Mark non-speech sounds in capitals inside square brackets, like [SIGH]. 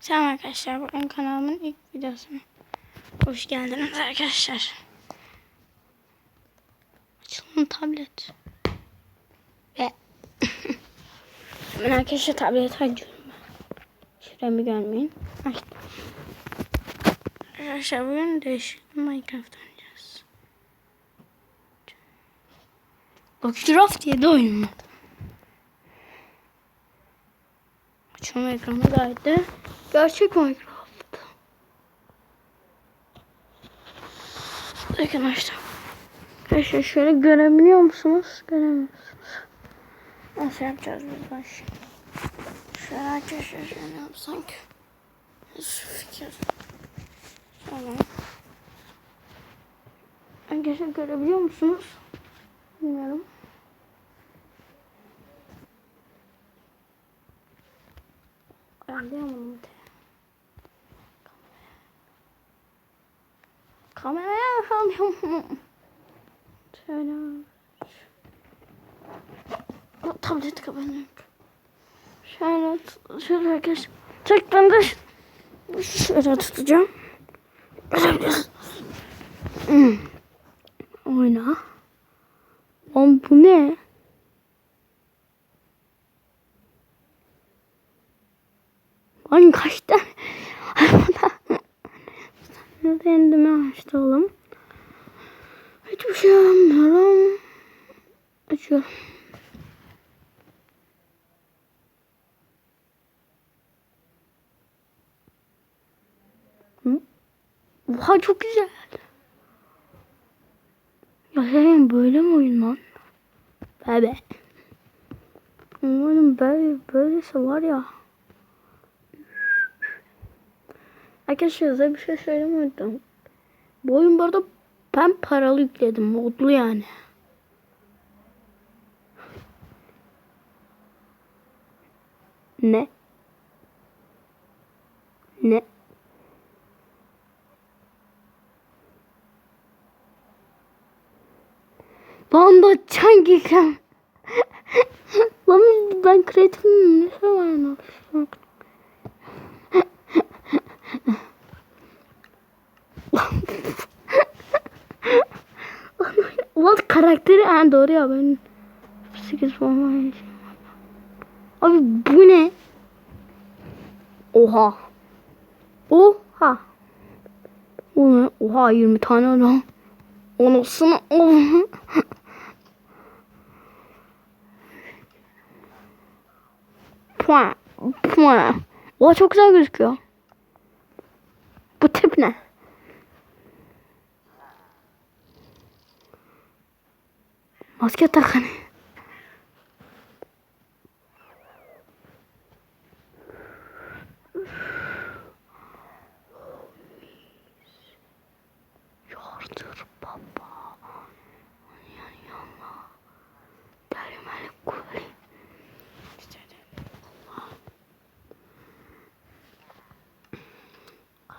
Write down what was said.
Selam arkadaşlar. Bugün kanalımın ilk videosuna hoş geldiniz arkadaşlar. Açılın tablet. Ve [LAUGHS] ben arkadaşlar tablet açıyorum ben. Şuramı görmeyin. Arkadaşlar bugün değişik Minecraft oynayacağız. Minecraft diye de oyun var. Açılma ekranı gayet de gerçek Minecraft. Açtım. Arkadaşlar şöyle görebiliyor musunuz? Göremiyorsunuz. Nasıl yapacağız biz baş? Şöyle arkadaşlar şöyle yapsak. Şu fikir. Tamam. Arkadaşlar görebiliyor musunuz? Bilmiyorum. Ayarlayamadım bir de. Kameraya alamıyorum. Şöyle. O tableti kapanıyor. Şöyle, şöyle arkadaşlar. Ben de şöyle tutacağım. Hmm. Oyna. Lan bu ne? Lan kaç tane? Kendime açtım. Hiçbir şey yapmıyorum. Açıyorum. Oha çok güzel. Ya sen böyle mi oyun lan? Bebe. Umarım böyle, böylesi var ya. Arkadaşlar size bir şey söylemedim. Bu oyun bu arada ben paralı yükledim. Modlu yani. Ne? Ne? Lan da çangikam. [LAUGHS] Lan ben kreatifim ne var ne Ulan karakteri en doğru ya ben 8 falan Abi bu ne? Oha. Oha. O ne? Oha 20 tane adam. Anasını oha. Puan. Puan. Oha çok güzel gözüküyor. Bu tip ne? Maske tak hani.